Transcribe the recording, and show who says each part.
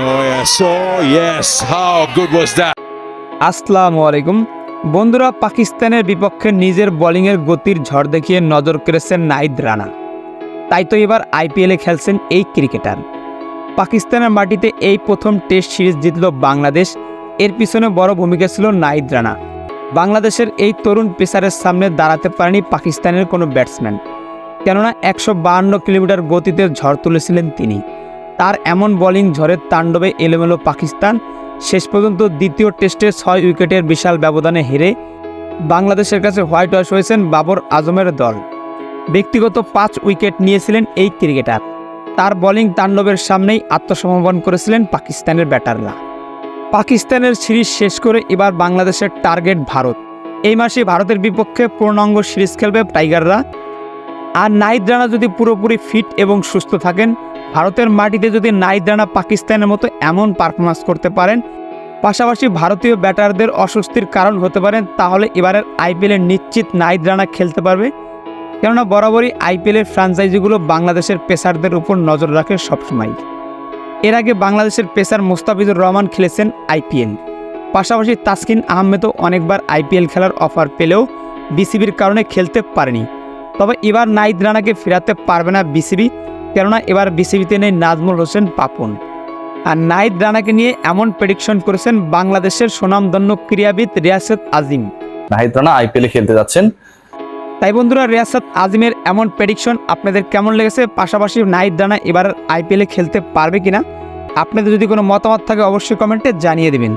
Speaker 1: Oh, yes. Oh, yes. How good was that?
Speaker 2: আসসালামু আলাইকুম। বন্ধুরা পাকিস্তানের বিপক্ষে নিজের বোলিংয়ের গতির ঝড় দেখিয়ে নজর কেড়েছেন নাইদ রানা। তাই তো এবার আইপিএলে খেলছেন এই ক্রিকেটার। পাকিস্তানের মাটিতে এই প্রথম টেস্ট সিরিজ জিতল বাংলাদেশ। এর পিছনে বড় ভূমিকা ছিল নাইদ রানা। বাংলাদেশের এই তরুণ পেসারের সামনে দাঁড়াতে পারেনি পাকিস্তানের কোনো ব্যাটসম্যান। কেননা একশো কিলোমিটার গতিতে ঝড় তুলেছিলেন তিনি। তার এমন বোলিং ঝড়ের তাণ্ডবে এলোমেলো পাকিস্তান। শেষ পর্যন্ত দ্বিতীয় টেস্টে ছয় উইকেটের বিশাল ব্যবধানে হেরে বাংলাদেশের কাছে হোয়াইট ওয়াশ হয়েছেন বাবর আজমের দল। ব্যক্তিগত পাঁচ উইকেট নিয়েছিলেন এই ক্রিকেটার। তার বোলিং তাণ্ডবের সামনেই আত্মসমর্পণ করেছিলেন পাকিস্তানের ব্যাটাররা। পাকিস্তানের সিরিজ শেষ করে এবার বাংলাদেশের টার্গেট ভারত। এই মাসে ভারতের বিপক্ষে পূর্ণাঙ্গ সিরিজ খেলবে টাইগাররা। আর নাইদ রানা যদি পুরোপুরি ফিট এবং সুস্থ থাকেন ভারতের মাটিতে যদি নাইদ রানা পাকিস্তানের মতো এমন পারফরমেন্স করতে পারেন, পাশাপাশি ভারতীয় ব্যাটারদের অস্বস্তির কারণ হতে পারেন, তাহলে এবারের আইপিএলের নিশ্চিত নাইদ রানা খেলতে পারবে। কেননা বরাবরই আইপিএলের ফ্রাঞ্চাইজিগুলো বাংলাদেশের পেসারদের উপর নজর রাখে সবসময়। এর আগে বাংলাদেশের পেসার মোস্তাফিজুর রহমান খেলেছেন আইপিএল। পাশাপাশি তাসকিন আহমেদও অনেকবার আইপিএল খেলার অফার পেলেও বিসিবির কারণে খেলতে পারেনি। তবে এবার নাইদ রানাকে ফেরাতে পারবে না বিসিবি। কেননা এবার বিসিবিতে নেই নাজমুল হোসেন পাপন। আর নাইদ রানাকে নিয়ে এমন প্রেডিকশন করেছেন বাংলাদেশের সুনামধন্য ক্রীড়াবিদ রিয়াসত আজিম।
Speaker 3: নাহিদ রানা আইপিএলে খেলতে যাচ্ছেন।
Speaker 2: তাই বন্ধুরা রিয়াসত আজিমের এমন প্রেডিকশন আপনাদের কেমন লেগেছে? পাশাপাশি নাইদ রানা এবার আইপিএলে খেলতে পারবে কিনা? আপনাদের যদি কোনো মতামত থাকে অবশ্যই কমেন্টে জানিয়ে দেবেন।